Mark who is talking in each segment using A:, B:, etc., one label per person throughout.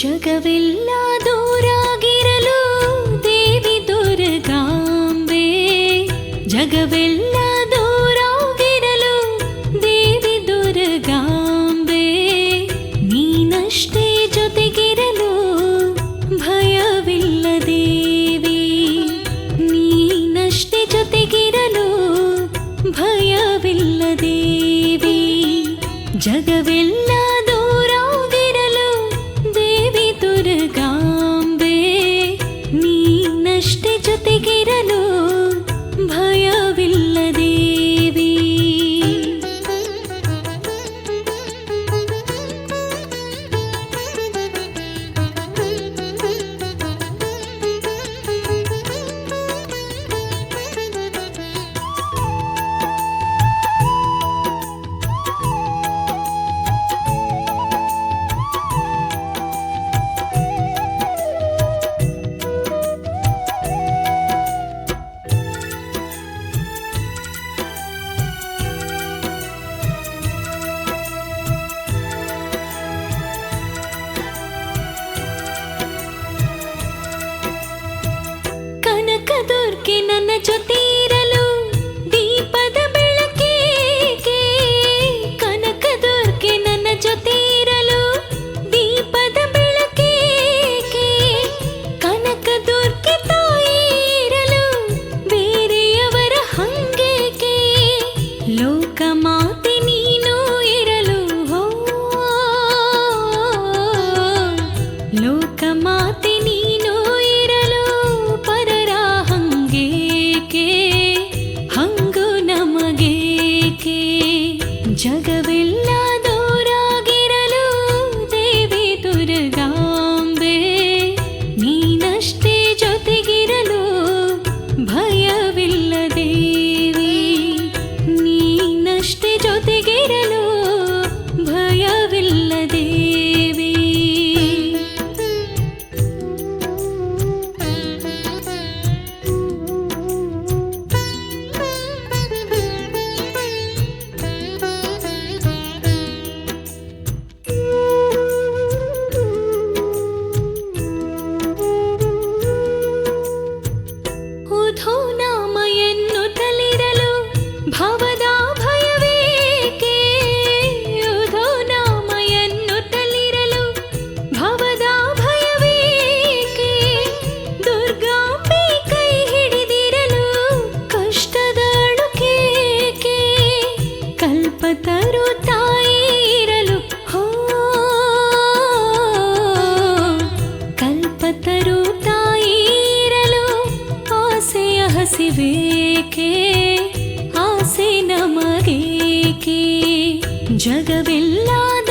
A: ಜಗವೆಲ್ಲ ದೂರಾಗಿರಲು ದೇವಿ ದುರ್ಗಾಂಬೆ ಜಗವೆಲ್ಲ cuti. ஜகவெல்லாம்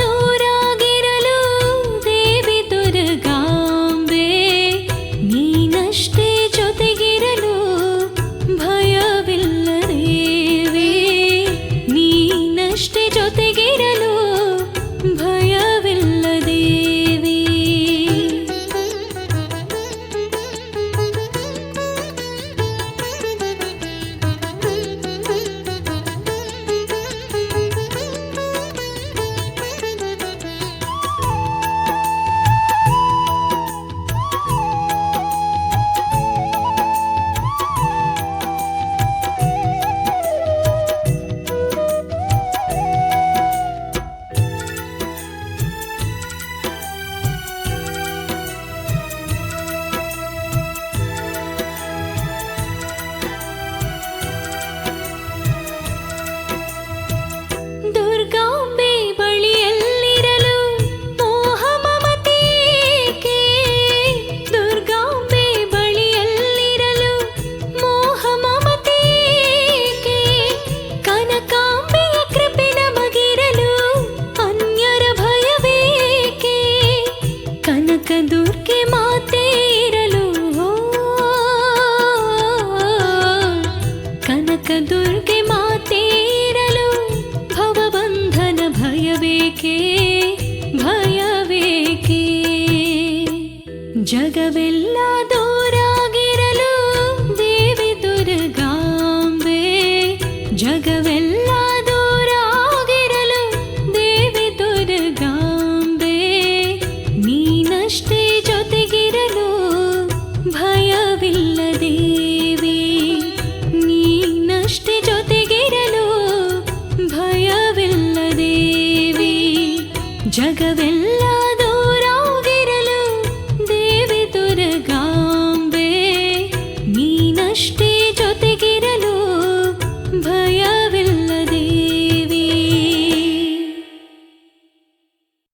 A: ಮಾತೇರಲು? ಕನಕ ದುರ್ಗೆ ಮಾತೇರಲು? ಭವಬಂಧನ ಭಯಬೇಕೇ ಭಯಬೇಕೇ ಜಗವೆಲ್ಲಾದ உலகவெல்லாம்